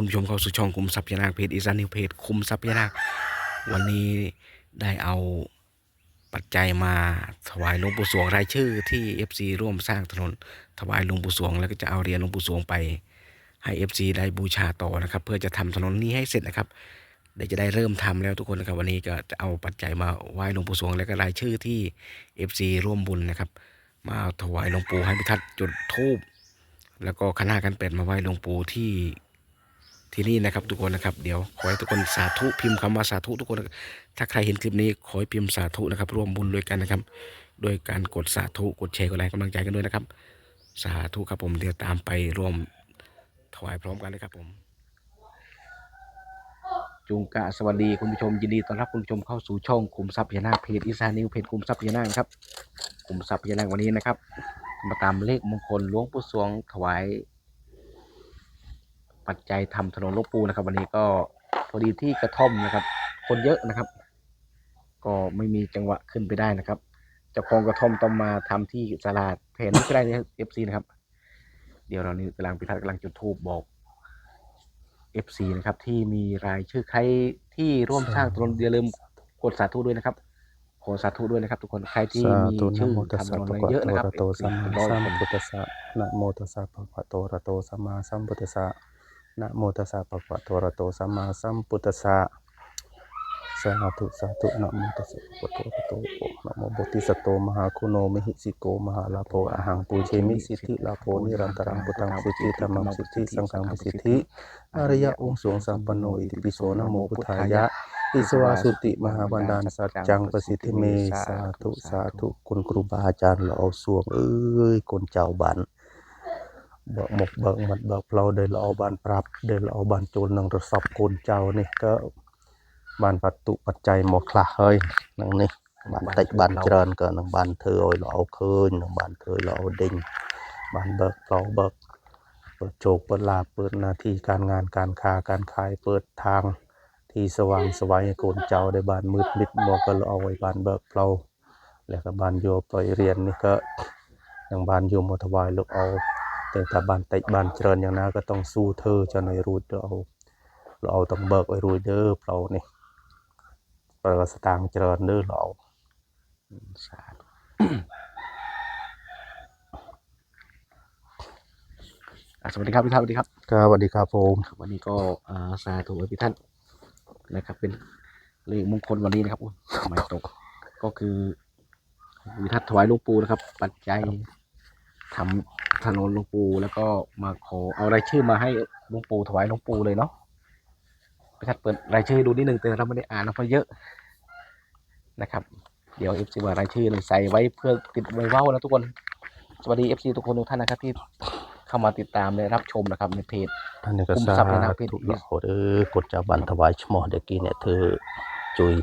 คุณผู้ชมเข้าสู่ช่องคุมทรัพยานาคเพจอีสานนิวเพจคุมทรัพยานาควันนี้ได้เอาปัจจัยมาถวายหลวงปู่สวงรายชื่อที่ FC ร่วมสร้างถนนถวายหลวงปู่สวง แล้วก็จะเอาเหรียญหลวงปู่สวงไปให้ FC ได้บูชาต่อนะครับ เพื่อจะทำถนนนี้ให้เสร็จนะครับเดี๋ยวจะได้เริ่มทำแล้วทุกคนนะครับ วันนี้ก็จะเอาปัจจัยมาไหว้หลวงปู่สวง แล้วก็รายชื่อที่ FC ร่วมบุญนะครับ มาถวายหลวงปู่ให้พิทัศน์จุดธูปแล้วก็คณะกันเป็ดมาไหว้หลวงปู่ที่ ที่นี่นะครับทุกคนนะครับ เดี๋ยวขอให้ทุกคนสาธุพิมพ์คำว่าสาธุทุกคน ถ้าใครเห็นคลิปนี้ขอให้พิมพ์สาธุนะครับร่วมบุญด้วยกันนะครับ โดยการกดสาธุกดแชร์กดไลค์กำลังใจกันด้วยนะครับ สาธุครับผมเดี๋ยวตามไปร่วมถวายพร้อมกันเลยครับผมจุงกะสวัสดีคุณผู้ชมยินดีต้อนรับคุณผู้ชมเข้าสู่ช่องคุมทรัพย์พญานาคเพจอีสานนิวเพจคุมทรัพย์พญานาคครับคุมทรัพย์พญานาควันนี้นะครับ มาตามเลขมงคลหลวงปู่สวงถวาย ปัจจัยทำถนนหลวงปู่นะครับ วันนี้ก็พอดีที่กระท่อมนะครับ คนเยอะนะครับ ก็ไม่มีจังหวะขึ้นไปได้นะครับเจ้าของกระท่อมต้องมาทำที่ศาลาแทนไม่ได้นะครับเอฟซีนะครับ เดี๋ยวเรานี่กำลังพิทักษ์กำลังจุดธูปบอกเอฟซีนะครับ ที่มีรายชื่อใครที่ร่วมสร้างถนนอย่าลืมกดสาธุด้วยนะครับขอสาธุด้วยนะครับ ทุกคนใครที่สามีธุนะชื่อโมตัสทำถสะนนภะอะไรคะเยอะนะวะครับโตอะระโตสัมมาร้อยสัมคนพุทธัสสะนะโมตัสสะภะคะวะโตอะระโตสัมมาสัมพุทธัสสะ นะโมตัสสะภะคะวะโตอะระโตสัมมาสัมพุทธัสสะสาธุสาธุนะโมตัสสะภะคะวะโตอะระโตนะโมโพธิสตโตมหาคุโนมิหิสิโกมหาลาโภอหังปูเชมิสิทธิลาโภนิรันตรังพุทธังสิทธิธรรมังสิทธิสังฆังสิทธิอริยะองค์สงสัมปันโนอิติปิโสนะโมพุทธายะอิสวาสุติมหาบันดาลสัจจังประสิทธิเมสาธุสาธุคุณครูบาอาจารย์เราเอาสวงเอ้ยคนเจ้าบัน เบิกหมกเบิกหมัดเบิกเราเดินเราเอาบานปรับเดินเราเอาบานโจรนังระสับคนเจ้านี่ก็บานปัตตุปัจจัยหมดคลาเฮ้ยนังนี่บานติดบานเจริญก็นังบานเธอเราเคืนนังบานเธอเราดิ่งบานเบิกเราเบิกเปิดโจกเปิดลาภเปิดนาทีการงานการค้าการขายเปิดทางที่สว่างสวายให้คนเจ้าได้บ้านมืดมิดบอกก็เอาไว้บ้านเบิกเราแล้วก็บ้านโยไปเรียนนี่ก็อย่างบ้านโยมถวายลูกเอา แต่ถ้าบ้านติดบ้านเจริญอย่างนั้นก็ต้องสู้เธอจะในรูดเราเอาเราเอาต้องเบิกไว้รูดเด้อเรานี่เปิดสตางค์เจริญเด้อเราเอาสาธุอะสวัสดีครับพี่ทัศน์สวัสดีครับครับสวัสดีครับผมครับวันนี้ก็อ่าสาธุอภิทัศน์นะครับ เป็นเลขมงคลวันนี้นะครับอุ๊ยไม่ตกก็คือวิทัศน์ถวายหลวงปู่นะครับ ปัจจัยทำ ถนนหลวงปู่แล้วก็มาขอเอารายชื่อมาให้หลวงปู่ถวายหลวงปู่เลยเนาะพิทัศน์เปิดรายชื่อให้ดูนิดนึงแต่เราไม่ได้อ่านนะเพราะเยอะนะครับ เดี๋ยวเอฟซีว่ารายชื่อหนึ่งใส่ไว้เพื่อติดไว้เว้านะทุกคน สวัสดีเอฟซีทุกคนทุกท่านนะครับที่เข้ามาติดตามและรับชมนะครับในเพจท่านนี้ก็คุมสาทรัพย์ให้นักเพศธุละโหดเออกดจะบันถวายชมอเด็กกี้เนี่ยเธอจุย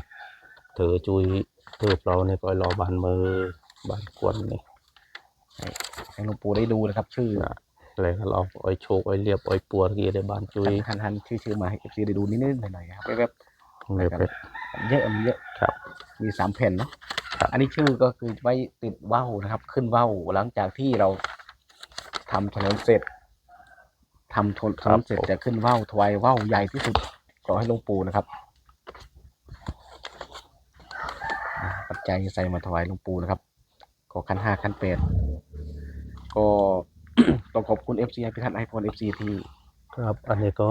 เธอจุยเธอเราเนี่ยก็รอบานมือบานกวนนี่ ให้หลวงปู่ได้ดูนะครับ ชื่อนะเลยก็เราอ้อยโชคอ้อยเรียบอ้อยปัวกี้ได้บานจุยหันหันชื่อชื่อมาให้เอฟซีได้ดูนิดๆหน่อยๆครับแวบเนี่ยเป็ดๆเยอะมันเยอะครับ มีสามแผ่นเนาะครับอันนี้ชื่อก็คือไว้ติดว่าวนะครับ ขึ้นว่าวหลังจากที่เราทำถนนเสร็จทำถนนเสร็จจะขึ้นว่าวถวายว่าวใหญ่ที่สุดขอให้หลวงปู่นะครับอ่าปัจจัยใส่มาถวายหลวงปู่นะครับก็ขั้นห้าขั้นแปด ก็ต้องขอบคุณเอฟซีพิทักษ์ไอโฟนเอฟซีที่ครับ อันนี้ก็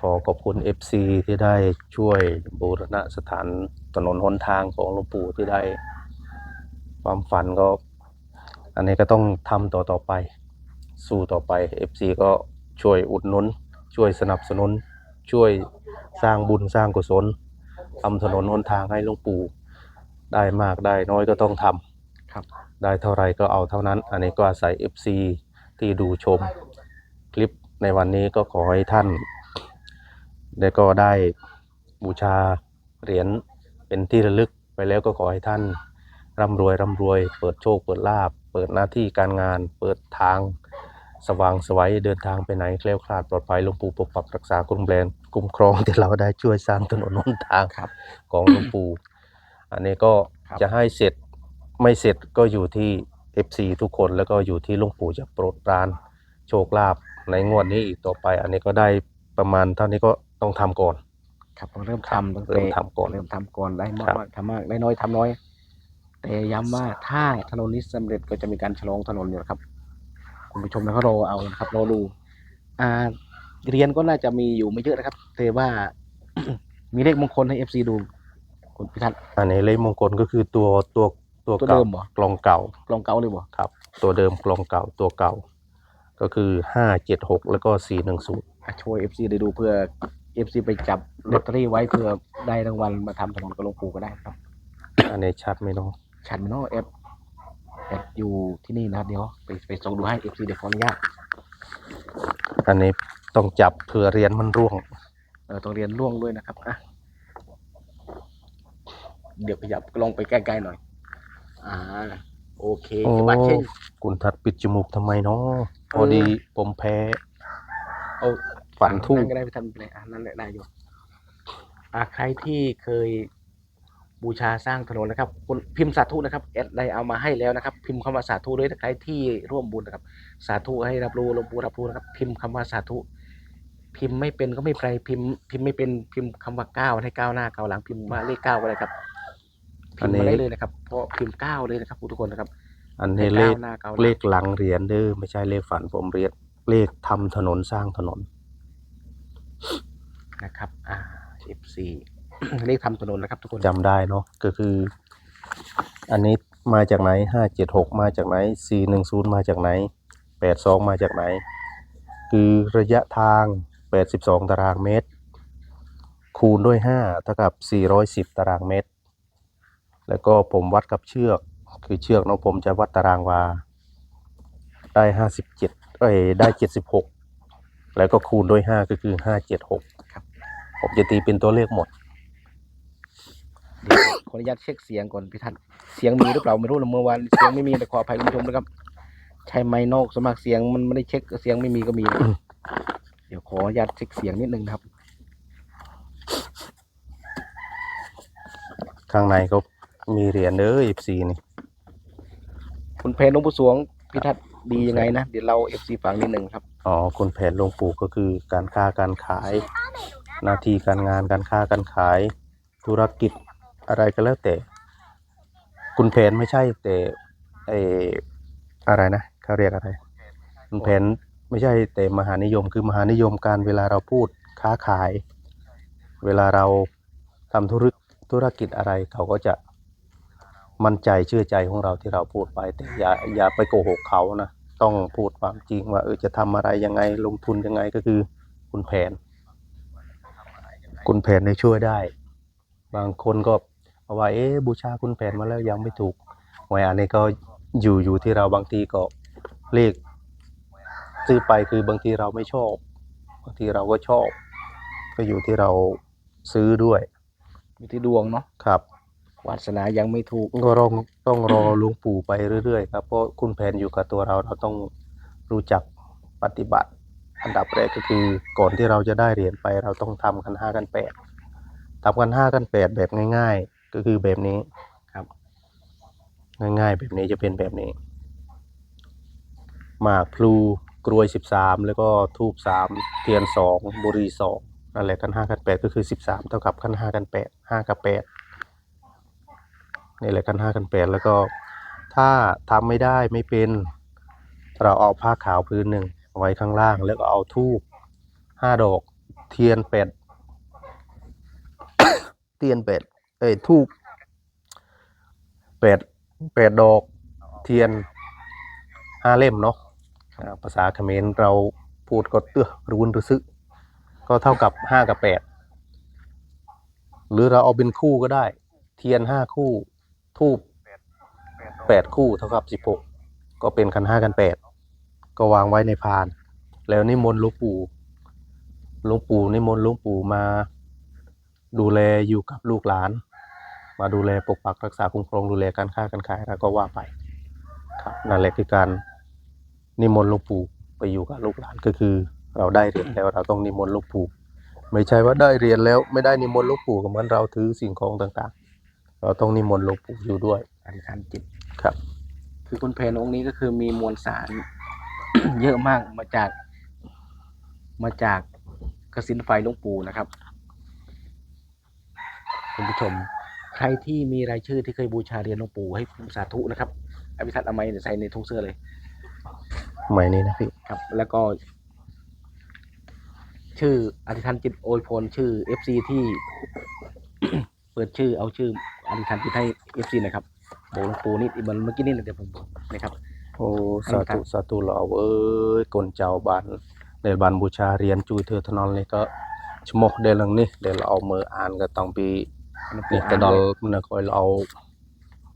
ขอขอบคุณ FC ที่ได้ช่วยบูรณะสถานถนนหนทางของหลวงปู่ที่ได้ ความฝันก็ อันนี้ก็ต้องทำต่อต่อไป สู้ต่อไป FC ก็ช่วยอุดหนุน ช่วยสนับสนุน ช่วยสร้างบุญสร้างกุศลทำถนนหนทางให้หลวงปู่ ได้มากได้น้อยก็ต้องทำ ครับ ได้เท่าไรก็เอาเท่านั้น อันนี้ก็อาศัย FC ที่ดูชมคลิปในวันนี้ก็ขอให้ท่าน ได้ก็ได้บูชาเหรียญเป็นที่ระลึกไปแล้วก็ขอให้ท่านร่ำรวยร่ำรวย เปิดโชคเปิดลาบ เปิดหน้าที่การงาน เปิดทาง สว่างไสวัยเดินทางไปไหนแคล้วคลาดปลอดภัยหลวงปู่ปกปักรักษาคุ้มแรนคุ้มครองที่เราได้ช่วยสร้างถนนหนทางครับของหลวงปู่อันนี้ก็ครับจะให้เสร็จ ไม่เสร็จก็อยู่ที่ FC ทุกคนแล้วก็อยู่ที่หลวงปู่จะโปรดปรานโชคลาภในงวดนี้อีกต่อไป อันนี้ก็ได้ประมาณเท่านี้ก็ต้องทำก่อน ครับต้องเริ่มทำตั้งแต่เริ่มทำก่อนเริ่มทำก่อนได้มากครับมากทำมากได้น้อยทำน้อย แต่ย้ำว่าถ้าถนนนี้สำเร็จก็จะมีการฉลองถนนอยู่นะครับคุณผู้ชมนะก็รอเอานะครับรอดูอ่าเรียนก็น่าจะมีอยู่ไม่เยอะนะครับ แต่ว่า มีเลขมงคลให้เอฟซีดู คุณพิทัศน์อันนี้เลขมงคลก็คือตัวตัว ตัวตัวเก่าเดิมเหรอ กลองเก่า กลองเก่าเลยบ่ครับ ตัวเดิมกลองเก่าตัวเก่า ก็คือห้าเจ็ดหกแล้วก็สี่หนึ่งศูนย์อะช่วยเอฟซีได้ดูเพื่อเอฟซีไปจับลอตเตอรี่ไว้เพื่อได้รางวัลมาทำถนนกระหลวงปู่ก็ได้ครับ อันนี้ชัดไหมเน้องชันเนาะเอฟเอฟอยู่ที่นี่นะครับเดี๋ยวไปไปส่งดูให้เอฟซีเดี๋ยวขออนุญาตอันนี้ต้องจับเผื่อเรียนมันร่วง เออต้องเรียนล่วงด้วยนะครับอะเดี๋ยวขยับลองไปใกล้ๆหน่อย อ่า โอเคโอ้บัตรเช่น คุณทัดปิดจมูกทำไมเนาะพอดีผมแพ้เอาฝันทู่นั่นก็ได้ไปทำไปเลยอะนั่นแหละได้อยู่อะใครที่เคยบูชาสร้างถนนนะครับคุณพิมพ์สาธุนะครับแอดได้เอามาให้แล้วนะครับ พิมพ์คำว่าสาธุด้วยนะใครที่ร่วมบุญนะครับ สาธุให้รับรู้หลวงปู่รับรู้นะครับ พิมพ์คำว่าสาธุ พิมพ์ไม่เป็นก็ไม่เป็นไรพิมพ์ พิมพ์ไม่เป็นพิมพ์คำว่าเก้าให้ก้าวหน้าก้าวหลังพิมพ์ว่าเลขเก้าก็ได้ครับ พิมพ์มาได้เลยนะครับ เพราะพิมพ์เก้าเลยนะครับทุกคนนะครับ อันให้นี้เลก้าขวหน้าก้าวหเลลังขหลังเหรียญเด้อไม่ใช่เลขฝันผมเรียนเลขทำถนนสร้างถนน นะครับ อ่า F4 เลขทำถนนนะครับ ทุกคนจำได้เนาะก็คือ อันนี้มาจากไหนห้าเจ็ดหกมาจากไหนสี่หนึ่งศูนย์มาจากไหนแปดสองมาจากไหน คือระยะทางแปดสิบสองตารางเมตร คูณด้วยห้าเท่ากับสี่ร้อยสิบตารางเมตร แล้วก็ผมวัดกับเชือก คือเชือกเนาะผมจะวัดตารางวา ได้ห้าสิบเจ็ดเอ้ยได้เจ็ดสิบหกแล้วก็คูณด้วยห้าก็คือห้าเจ็ดหกครับผมจะตีเป็นตัวเลขหมดเดี๋ยวขออนุญาตเช็คเสียงก่อนพี่ทันเสียงมีหรือเปล่าไม่รู้นะเมื่อวานเสียงไม่มีแต่ขออภัยคุณผู้ชมนะครับ ใช้ไม้นอกสวนมัครเสียงมันไม่ได้เช็คเสียงไม่มีก็มีนะเดี๋ยวขออนุญาตเช็คเสียงนิดนึงนะครับ ข้างในก็ มีเหรียญเด้ออีซีนี่ คุณเพนหลวงปู่สวงพี่ทัศน์ดียังไงนะ เดี๋ยวเราเอฟซีฟังนิดนึงครับ อ๋อคุณแผนหลวงปู่ก็คือการค้าการขาย หน้าที่การงานการค้าการขาย ธุรกิจอะไรก็แล้วแต่ คุณแผนไม่ใช่แต่ไออะไรนะเขาเรียกอะไร คุณแผนไม่ใช่แต่มหานิยม คือมหานิยมการเวลาเราพูดค้าขาย เวลาเราทำธุรธุรกิจอะไรเขาก็จะ มั่นใจเชื่อใจของเราที่เราพูดไป แต่อย่าอย่าไปโกหกเขานะต้องพูดความจริงว่าเออจะทำอะไรยังไงลงทุนยังไงก็คือคุณแผน คุณแผนได้ช่วยได้ บางคนก็บอกว่าเอ๊ะบูชาคุณแผนมาแล้วยังไม่ถูกหวยอันนี้ก็อยู่อยู่ที่เราบางทีก็เลขซื้อไปคือบางทีเราไม่ชอบ บางทีเราก็ชอบ ก็อยู่ที่เราซื้อด้วย อยู่ที่ดวงเนาะครับ วาสนายังไม่ถูกก็ต้องต้องรอหลวงปู่ไปเรื่อยๆครับเพราะคุณแผนอยู่กับตัวเราเราต้องรู้จักปฏิบัติ อันดับแรกก็คือก่อนที่เราจะได้เหรียญไปเราต้องทำกันห้ากันแปดทำกันห้ากันแปดแบบง่าย ๆ ก็คือแบบนี้ครับ ง่ายๆ แบบนี้จะเป็นแบบนี้หมากพลูกรวยสิบสามแล้วก็ทูบสามเทียนสองบุหรีสองนั่นแหละกันห้ากันแปดก็คือสิบสามเท่ากับกันห้ากันแปดห้ากับแปด นี่แหละกันห้ากันแปดแล้วก็ถ้าทำไม่ได้ไม่เป็นเราเอาผ้าขาวพื้นหนึ่งไว้ข้างล่าง แล้วก็เอาทูบห้าดอกเทียนเป็ดเทียนเป็ดเอ้ยทูบเป็ดเป็ดดอกเทียนห้าเล่มเนาะภาษาเขมรเราพูดก็เตื้อรุนรือซึก็เท่ากับห้ากับแปดหรือเราเอาเป็นคู่ก็ได้ เทียนห้าคู่ ทูบแปดคู่เท่ากับสิบหกก็เป็นคันห้ากันแปดก็วางไว้ในพาน แล้วนิมนต์หลวงปู่หลวงปู่นิมนต์หลวงปู่มาดูแลอยู่กับลูกหลาน มาดูแลปกปักรักษาคุ้มครองดูแลการค้าการขายแล้วก็ว่าไปครับนั่นแหละคือการนิมนต์หลวงปู่ไปอยู่กับลูกหลานก็คือ เราได้เรียญแล้วเราต้องนิมนต์หลวงปู่ไม่ใช่ว่าได้เรียญแล้วไม่ได้นิมนต์หลวงปู่ก็เหมือนเราถือสิ่งของต่างๆ เราต้องนิมนต์หลวงปู่อยู่ด้วย อธิษฐานจิตครับ คือคุณเพนองค์นี้ก็คือมีมวลสาร เยอะมากมาจากมาจากกสินไฟหลวงปู่นะครับคุณผู้ชม ใครที่มีรายชื่อที่เคยบูชาเหรียญหลวงปู่ให้สาธุนะครับอภิทัศน์เอาไม้ใส่ในทุ่งเสื้อเลยใหม่นี้นะพี่ครับ แล้วก็ชื่ออธิษฐานจิตโอยพลชื่อ FC ที่ เปิดชื่อเอาชื่ออธิษฐานจิตให้ FC นะครับบอกหลวงปู่นี่มันเมื่อกี้นี่นะเดี๋ยวผมบอกนะครับ โอ้สาธุสาธุเราเอ้ยกนเจ้าบ้านในบ้านบูชาเรียนจุยเธอทนอนเลยก็ชมกเดลังนี่เดี๋ยวเราเอามืออ่านก็ต้องปี นี่กระดอลมันก็เอาเอา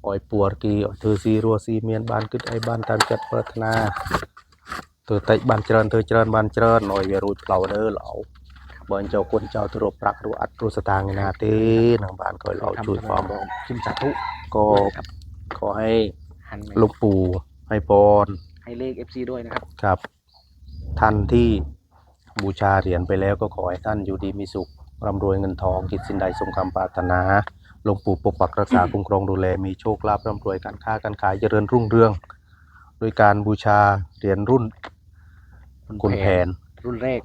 អោយពួរគីឲ្យធ្វើស៊ីរស់ស៊ីមានបានគិតឲ្យបានតាមចិត្តប្រាថ្នាធ្វើតិចបានច្រើនធ្វើច្រើនបានច្រើនឲ្យវារួចផ្លូវទៅល្អ บ่อนเจ้าคนเจ้าตรบปรักรู้อัตรู้สตางค์นาเต้นางบ้านก็เราช่วยฟอมบอมจิมจัตุก็ขอให้หลวงปู่ให้พรให้เลขเอฟซีด้วยนะครับ ครับ ท่านที่บูชาเหรียญไปแล้วก็ขอให้ท่านอยู่ดีมีสุขร่ำรวยเงินทองกิจสินใดสมคำปรารถนาหลวงปู่ปกปักรักษาคุ้มครองดูแลมีโชคลาภร่ำรวยการค้าการขายเจริญรุ่งเรือง โดยการบูชาเหรียญรุ่นคุณแผนรุ่นแรก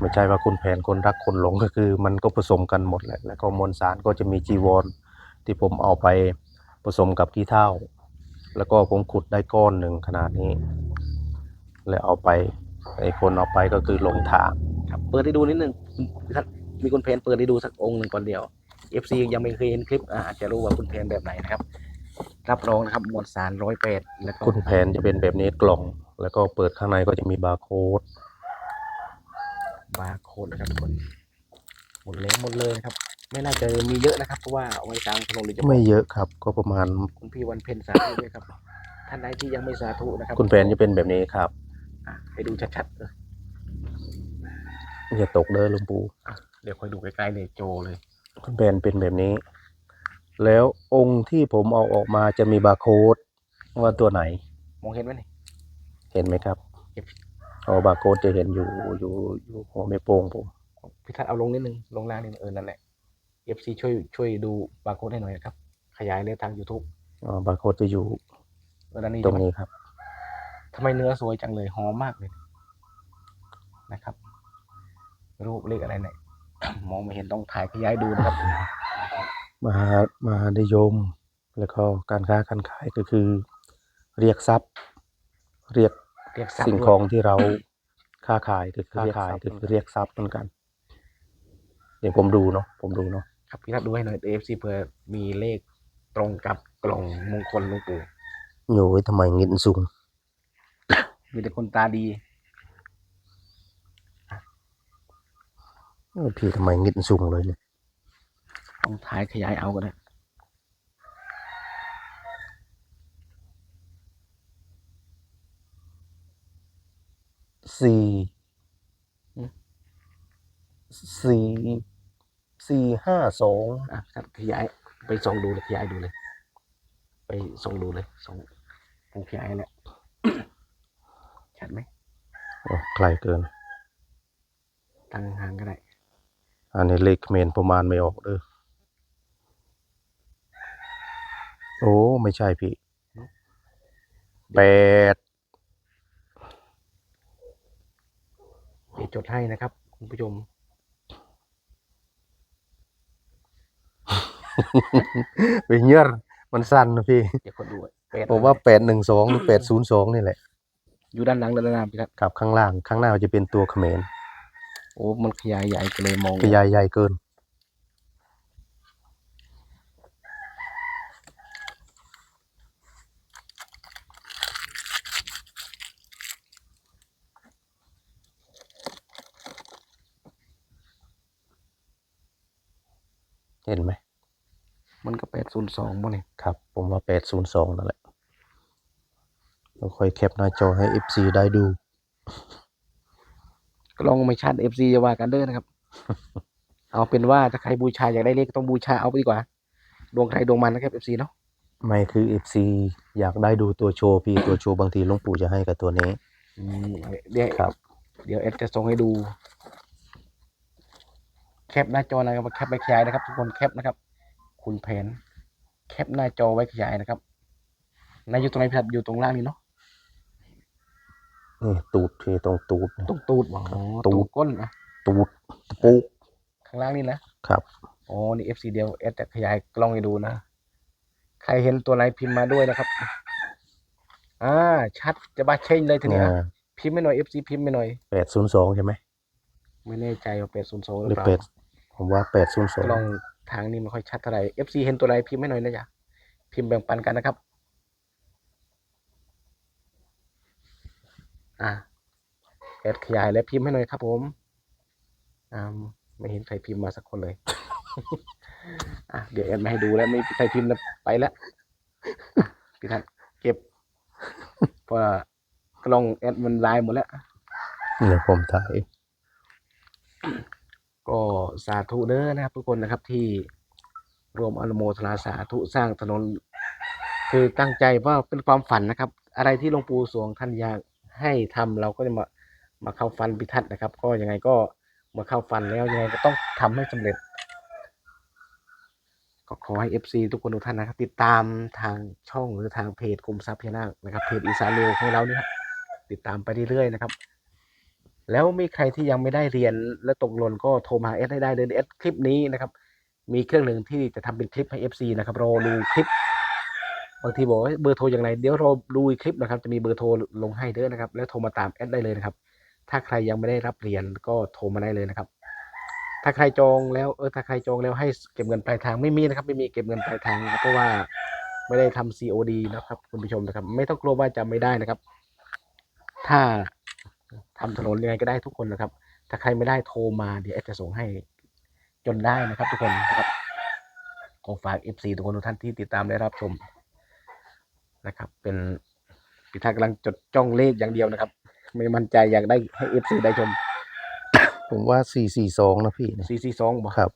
ไม่ใช่ว่าคุณแผนคนรักคนหลงก็คือ มันก็ผสมกันหมดแหละแล้วก็มวลสารก็จะมีจีวร ที่ผมเอาไปผสมกับขี้เถ้าแล้วก็ผมขุดได้ก้อนหนึ่งขนาดนี้ แล้วเอาไปไอ้คนเอาไปก็คือลงทางครับเปิดให้ดูนิดนึงคุณท่านมีคุณเพนเปิดให้ดูสักองค์หนึ่งก่อนเดียว FC ยังไม่เคยเห็นคลิปอ่าอาจจะรู้ว่าคุณเพนแบบไหนนะครับรับรองนะครับมวลสารร้อยแปดแล้วก็คุณแผนจะเป็นแบบนี้กล่อง แล้วก็เปิดข้างในก็จะมีบาร์โค้ด บาร์โค้ดนะครับทุกคนหมดแล้วหมดเลยนะครับ ไม่น่าจะมีเยอะนะครับ เพราะว่าเอาไว้กลางถนนเลยจะไม่เยอะครับ ก็ประมาณคุณพี่วันเพ็ญสาธุด้วยครับ ท่านใดที่ยังไม่สาธุนะครับคุณแผนจะเป็นแบบนี้ครับอะให้ดูชัดๆเลยอย่าตกเด้อหลุงปู่อะเดี๋ยวค่อยดูใกล้ๆเลยโจเลย คุณแผนเป็นแบบนี้ แล้วองค์ที่ผมเอาออกมาจะมีบาร์โค้ดว่าตัวไหน มองเห็นไหมนี่เห็นไหมครับ เห็นอ๋อบาร์โค้ดจะเห็นอยู่อยู่อยู่หัวไม่โป้งผมพี่ทัศน์เอาลงนิดนึงลงล่างนิดนึงเออนั่นแหละ FC ช่วยช่วยดูบาร์โค้ดให้หน่อยนะครับ ขยายเลยทาง YouTube อ๋อบาร์โค้ดจะอยู่เออด้านนี้ตรงใช่ไหมนี้ครับทำไมเนื้อสวยจังเลยหอมมากเลยนะครับ รูปเลขอะไรเนี่ยมองไม่เห็นต้องถ่ายขยายดูนะครับ มหามหานิยม แล้วก็การค้าการขายก็คือ เรียกทรัพย์ เรียก เรียกทรัพย์สิ่งด้วยของที่เราค้าขายคือค้าขายคือเรียกทรัพย์เหมือนกัน เดี๋ยวผมดูเนาะผมดูเนาะครับพี่ทัศน์ดูให้หน่อยเอฟซีเผื่อมีเลขตรงกับกล่องมงคลหลวงปู่โอ้ยทำไมเงินสูงมีแต่คนตาดีเออพี่ทำไมเงินสูงเลยเนี่ยต้องถ่ายขยายเอาก็ได้ สี่สี่สี่ห้าสองอะครับขยายไปส่องดูเลยขยายดูเลย ไปส่องดูเลยส่องผมขยายแล้วชัดไหมโอ้ไกลเกิน ตั้งห่างก็ได้ อันนี้เลขเขมรประมาณไม่ออกเด้อโอ้ ไม่ใช่พี่แปด เดี๋ยวจดให้นะครับ คุณผู้ชมเป็นเงี้ยมันสั้นนะพี่ เดี๋ยวคนดูแปดผมว่าแปดหนึ่งสองหรือแปดศูนย์สองนี่แหละอยู่ด้านหลังด้านหน้าพี่ครับ กับข้างล่าง ข้างหน้าจะเป็นตัวเขมรโอ้ มันขยายใหญ่ก็เลยมองขยายใหญ่เกิน เห็นไหม มันก็แปดศูนย์สองบ่เนี่ยครับ ผมว่า802นั่นแหละเราค่อยแคปหน้าจอให้ FC ได้ดู ก็ลองไม่ชัดเอฟซีจะว่ากันเด้อนะครับ เอาเป็นว่าถ้าใครบูชาอยากได้เลขก็ต้องบูชาเอาไปดีกว่า ดวงใครดวงมันนะครับเอฟซีเนาะ ไม่คือ FC อยากได้ดูตัวโชว์พี่ตัวโชว์บางทีหลวงปู่จะให้กับตัวนี้ อืมเดี๋ยวครับ เดี๋ยวเอฟจะส่งให้ดู แคปหน้าจอนะครับแคปไปขยายนะครับ ทุกคนแคปนะครับ คุณแผน แคปหน้าจอไว้ขยายนะครับนายอยู่ตรงไหนพี่ทัดอยู่ตรงล่างนี่เนาะนี่ตูดที่ตรงตูดเนี่ยตรงตูดอ๋อตูดตรงก้นนะตูดตะปูข้างล่างนี่นะ ครับ อ๋อ นี่ FC เดียวเอสจะขยายกล้องให้ดูนะ ใครเห็นตัวไหนพิมพ์มาด้วยนะครับ อ่า ชัดจะบ้าเช่งเลยทีนี้อ่านะพิมพ์ไม่หน่อย FC พิมพ์ไม่หน่อย แปดศูนย์สองใช่ไหมไม่แน่ใจว่าเป็ดศูนย์โซหหรืรืออเปล่า แปด ผมว่าแปดศูนย์สองกล้องทางนี้ไม่ค่อยชัดเท่าไหร่ FC เห็นตัวไหนพิมพ์ไม่หน่อยนะจ๊ะพิมพ์แบ่งปันกันนะครับ อ่าเอสขยายและพิมพ์ให้หน่อยครับ ผมอ่าไม่เห็นใครพิมพ์มาสักคนเลย อะเดี๋ยวเอสมาให้ดูแล้วไม่มีใครพิมพ์แล้วไปแล้วอะพี่ทัศน์เก็บเพราะว่ากล้องเอสมันลายหมดแล้วเดี๋ยวผมถ่าย ก็สาธุเด้อนะครับทุกคนนะครับที่รวมอนุโมทนาสาธุสร้างถนน คือตั้งใจว่าเป็นความฝันนะครับ อะไรที่หลวงปู่สวงท่านอยากให้ทำเราก็จะมามาเข้าฟันพิทัศน์นะครับ ก็ยังไงก็มาเข้าฟันแล้วยังไงก็ต้องทำให้สำเร็จ ก็ขอให้ FC ทุกคนทุกท่านนะครับ ติดตามทางช่องหรือทางเพจกรมทรัพย์พญานาคนะครับเพจอีสานเร็วของเรานี่ครับติดตามไปเรื่อยๆนะครับ แล้วมีใครที่ยังไม่ได้เรียนและตกหล่นก็โทรมาเอสให้ได้เลยเอสคลิปนี้นะครับ มีเครื่องหนึ่งที่จะทำเป็นคลิปให้ FC นะครับรอดูคลิปบางทีบอกว่าเบอร์โทรอย่างไรเดี๋ยวเราดูคลิปนะครับ จะมีเบอร์โทรลงให้เด้อนะครับ แล้วโทรมาตามแอดได้เลยนะครับ ถ้าใครยังไม่ได้รับเหรียญก็โทรมาได้เลยนะครับ ถ้าใครจองแล้วเออถ้าใครจองแล้วให้เก็บเงินปลายทางไม่มีนะครับ ไม่มีเก็บเงินปลายทางเพราะว่าไม่ได้ทำ COD นะครับ คุณผู้ชมนะครับ ไม่ต้องกลัวว่าจะไม่ได้นะครับ ถ้า ทำถนนยังไงก็ได้ทุกคนนะครับ ถ้าใครไม่ได้โทรมาเดี๋ยวแอดจะส่งให้จนได้นะครับ ทุกคนนะครับขอฝาก FC ทุกคนทุกท่านที่ติดตามและรับชมนะครับ เป็นพิทักษ์กำลังจดจ้องเลขอย่างเดียวนะครับ ไม่มั่นใจอยากได้ให้ FC ได้ชม ผมว่าสี่สี่สองนะพี่442บอกครับ